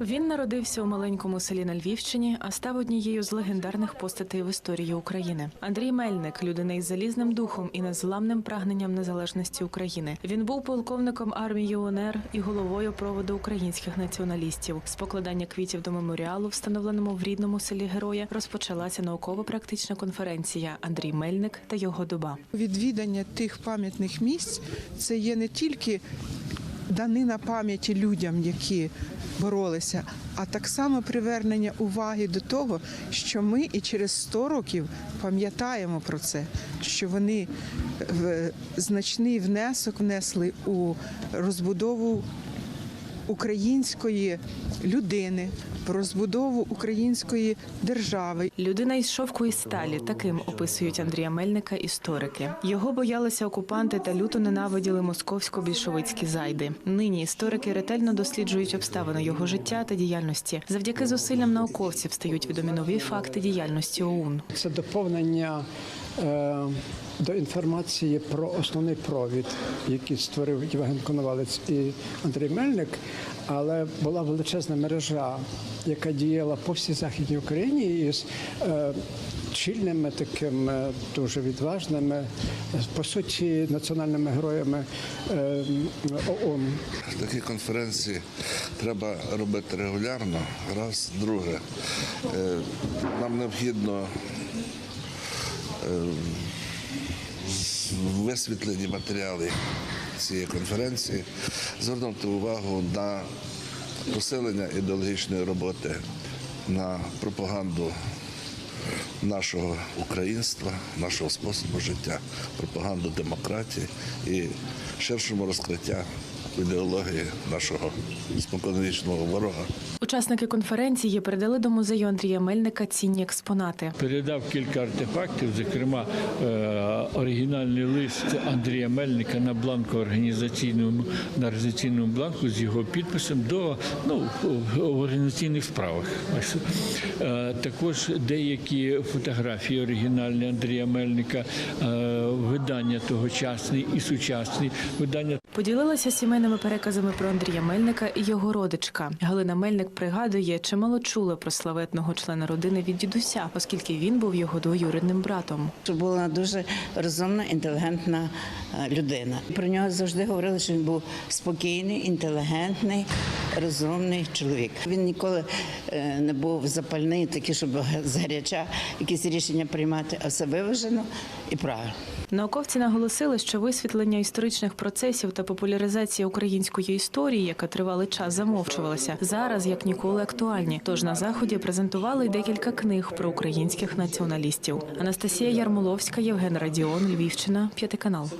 Він народився у маленькому селі на Львівщині, а став однією з легендарних постатей в історії України. Андрій Мельник, людина із залізним духом і незламним прагненням незалежності України. Він був полковником армії УНР і головою проводу українських націоналістів. З покладання квітів до меморіалу, встановленому в рідному селі Героя, розпочалася науково-практична конференція Андрій Мельник та його доба. Відвідання тих пам'ятних місць це є не тільки данина пам'яті людям, які боролися, а так само привернення уваги до того, що ми і через 100 років пам'ятаємо про це, що вони значний внесок внесли у розбудову української людини, в розбудову української держави. Людина із шовку і сталі таким описують Андрія Мельника історики. Його боялися окупанти та люто ненавиділи московсько-більшовицькі зайди. Нині історики ретельно досліджують обставини його життя та діяльності. Завдяки зусиллям науковців стають відомі нові факти діяльності ОУН. Це доповнення до інформації про основний провід, який створив Євген Коновалець і Андрій Мельник. Але була величезна мережа, яка діяла по всій західній Україні із е, чільними такими дуже відважними, по суті, національними героями е, ООН. Такі конференції треба робити регулярно. Раз, друге. Е, Нам необхідно е, висвітлені матеріали цієї конференції, звернути увагу на посилення ідеологічної роботи, на пропаганду нашого українства, нашого способу життя, пропаганду демократії і ширшому розкриття ідеології нашого споконвічного ворога. Учасники конференції передали до музею Андрія Мельника цінні експонати. передав кілька артефактів, зокрема е, оригінальний лист Андрія Мельника на бланку організаційному на організаційному бланку з його підписом до ну в організаційних справах. Е, Також деякі фотографії оригінальні Андрія Мельника, е, видання тогочасні і сучасні видання Поділилася сімейними переказами про Андрія Мельника і його родичка. Галина Мельник пригадує, чимало чула про славетного члена родини від дідуся, оскільки він був його двоюрідним братом. Була дуже розумна, інтелігентна е, людина. Про нього завжди говорили, що він був спокійний, інтелігентний, розумний чоловік. Він ніколи е, не був запальний, такий, щоб згаряча якісь рішення приймати, а все виважено і правильно. Науковці наголосили, що висвітлення історичних процесів та популяризація української історії, яка тривалий час замовчувалася, зараз як ніколи актуальні. Тож на заході презентували й декілька книг про українських націоналістів. Анастасія Ярмоловська, Євген Радіон, Львівщина, п'ятий канал.